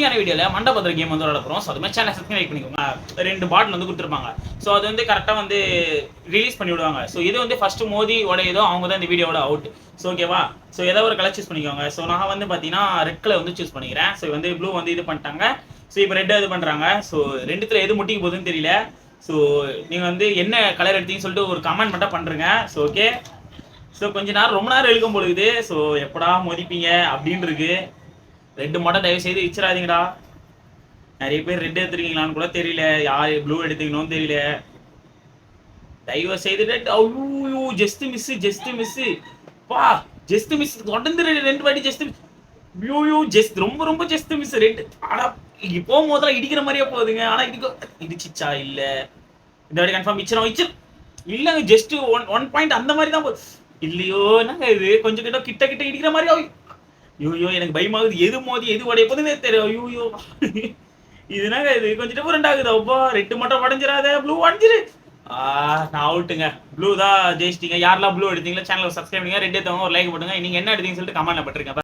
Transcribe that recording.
இன்னைக்கான வீடியோவில் மண்டபத்திர கேம் வந்து விளாட போகிறோம் ஸோ அதுமாதிரி சேனல் சப்ஸ்கிரைப் பண்ணிக்கோங்க. ரெண்டு பாட்டில் வந்து கொடுத்துருப்பாங்க. ஸோ அது வந்து கரெக்டாக வந்து ரிலீஸ் பண்ணி விடுவாங்க. ஸோ இது வந்து ஃபர்ஸ்ட் மோதி உடையதோ அவங்க தான் இந்த வீடியோட அவுட் ஸோ ஓகேவா ஸோ ஏதோ ஒரு கலர் சூஸ் பண்ணிக்கோங்க. ஸோ நான் வந்து பார்த்தீங்கன்னா ரெட் கலர் வந்து சூஸ் பண்ணிக்கிறேன். ஸோ வந்து ப்ளூ வந்து இது பண்ணிட்டாங்க. ஸோ இப்போ ரெட் இது பண்ணுறாங்க ஸோ ரெண்டுத்தில் எது முட்டிக்கு போகுதுன்னு தெரியல. ஸோ நீங்கள் வந்து என்ன கலர் எடுத்தீங்கன்னு சொல்லிட்டு ஒரு கமெண்ட் மட்டும் பண்ணுறங்க ஸோ ஓகே ஸோ கொஞ்ச நேரம் ரொம்ப நேரம் எழுக்கும் பொழுது ஸோ எப்படா மதிப்பீங்க? அப்படின்னு இருக்கு ரெட்டு மட்டும் தயவு செய்து வச்சிடாதீங்கடா நிறைய பேர் ரெட் எடுத்துருக்கீங்களான்னு கூட தெரியல. யார் ப்ளூ எடுத்துக்கணும்னு தெரியல. தயவு செய்து ரெட் ஐயோ ஜஸ்ட் மிஸ் ஜஸ்ட் மிஸ் பா ஜஸ்ட் மிஸ் தொடர்ந்து ரெண்டு ரெண்டு வாட்டி ஜஸ்ட் மிஸ் ஐயோ ஜஸ்ட் ரொம்ப ரொம்ப ஜஸ்ட் மிஸ் ரெட் ஆனா இப்போ முதல்ல இடிக்கிற மாதிரியே போகுதுங்க. ஆனா இடிக்க இடிச்சிச்சா? இல்ல. இந்த வாட்டி கன்ஃபார்ம் இச்சிரும் இச்சு இல்லங்க ஜஸ்ட் ஒன் ஒன் பாயிண்ட் அந்த மாதிரி தான் போகுது இல்லையோ என்னங்க இது? கொஞ்சம் கிட்ட கிட்ட கிட்ட இடிக்கிற மாதிரி ஐயோ எனக்கு பயமாகுது எது மோதி எது உடைய போதுமே தெரியும் ஐயோ. இது இது கொஞ்சம் டிஃபரெண்ட் ஆகுது. அப்போ ரெட்டு மட்டும் உடஞ்சிடாத ப்ளூ உடஞ்சிரு. நான் அவுட்டுங்க. ப்ளூ தான் ஜெயிச்சிட்டீங்க. யாரெல்லாம் ப்ளூ எடுத்தீங்களோ சேனலை சப்ஸ்கிரைப் பண்ணுங்க. ரெட் எடுத்தவங்க ஒரு லைக் பண்ணுங்க நீங்க என்ன எடுத்தீங்கன்னு சொல்லிட்டு கமெண்ட்ல பட்டிருக்கேன்